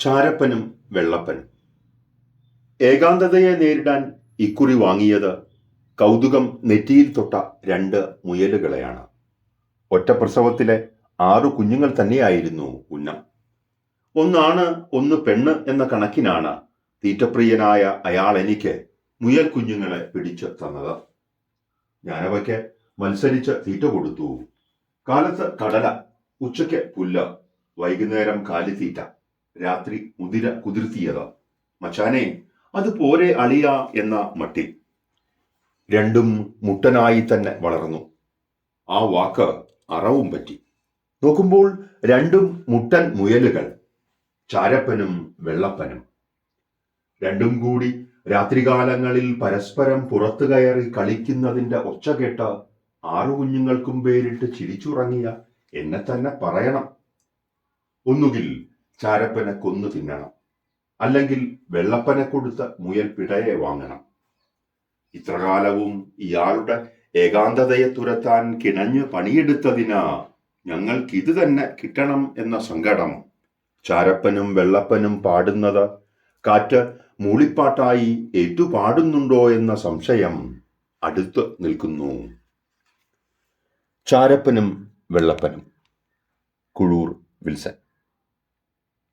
ചാരപ്പനും വെള്ളപ്പനും. ഏകാന്തതയെ നേരിടാൻ ഇക്കുറി വാങ്ങിയത് കൗതുകം നെറ്റിയിൽ തൊട്ട രണ്ട് മുയലുകളെയാണ്. ഒറ്റപ്രസവത്തിലെ ആറു കുഞ്ഞുങ്ങൾ തന്നെയായിരുന്നു ഉന്നം. ഒന്നാണ് ഒന്ന് പെണ്ണ് എന്ന കണക്കിനാണ് തീറ്റപ്രിയനായ അയാൾ എനിക്ക് മുയൽ കുഞ്ഞുങ്ങളെ പിടിച്ചു തന്നത്. ഞാനവയ്ക്ക് മത്സരിച്ച് തീറ്റ കൊടുത്തു. കാലത്ത് കടല ഉച്ചയ്ക്ക് പുല്ല് വൈകുന്നേരം കാലിത്തീറ്റ. രാത്രി മുതിര കുതിർത്തിയത്. മച്ചാനെ അത് പോരെ അളിയ എന്ന മട്ടിൽ. രണ്ടും മുട്ടനായി തന്നെ വളർന്നു. ആ വാക്ക് അറവും പറ്റി. നോക്കുമ്പോൾ രണ്ടും മുട്ടൻ മുയലുകൾ ചാരപ്പനും വെള്ളപ്പനും. രണ്ടും കൂടി രാത്രികാലങ്ങളിൽ പരസ്പരം പുറത്തു കയറി കളിക്കുന്നതിന്റെ ഒച്ച കേട്ട് ആറു കുഞ്ഞുങ്ങൾക്കും പേരിട്ട് ചിരിച്ചുറങ്ങിയ എന്നെ തന്നെ പറയണം. ഒന്നുകിൽ ചാരപ്പനെ കൊന്നു തിന്നണം. അല്ലെങ്കിൽ വെള്ളപ്പനെ കൊടുത്ത മുയൽ പിടയെ വാങ്ങണം. ഇത്രകാലവും ഇയാളുടെ ഏകാന്തതയെ തുരത്താൻ കിണഞ്ഞു പണിയെടുത്തതിന് ഞങ്ങൾക്കിത് തന്നെ കിട്ടണം എന്ന സങ്കടം. ചാരപ്പനും വെള്ളപ്പനും പാടുന്നത് കാറ്റ് മൂളിപ്പാട്ടായി ഏറ്റുപാടുന്നുണ്ടോ എന്ന സംശയം അടുത്ത് നിൽക്കുന്നു. ചാരപ്പനും വെള്ളപ്പനും. കുഴൂർ വിൽസൺ.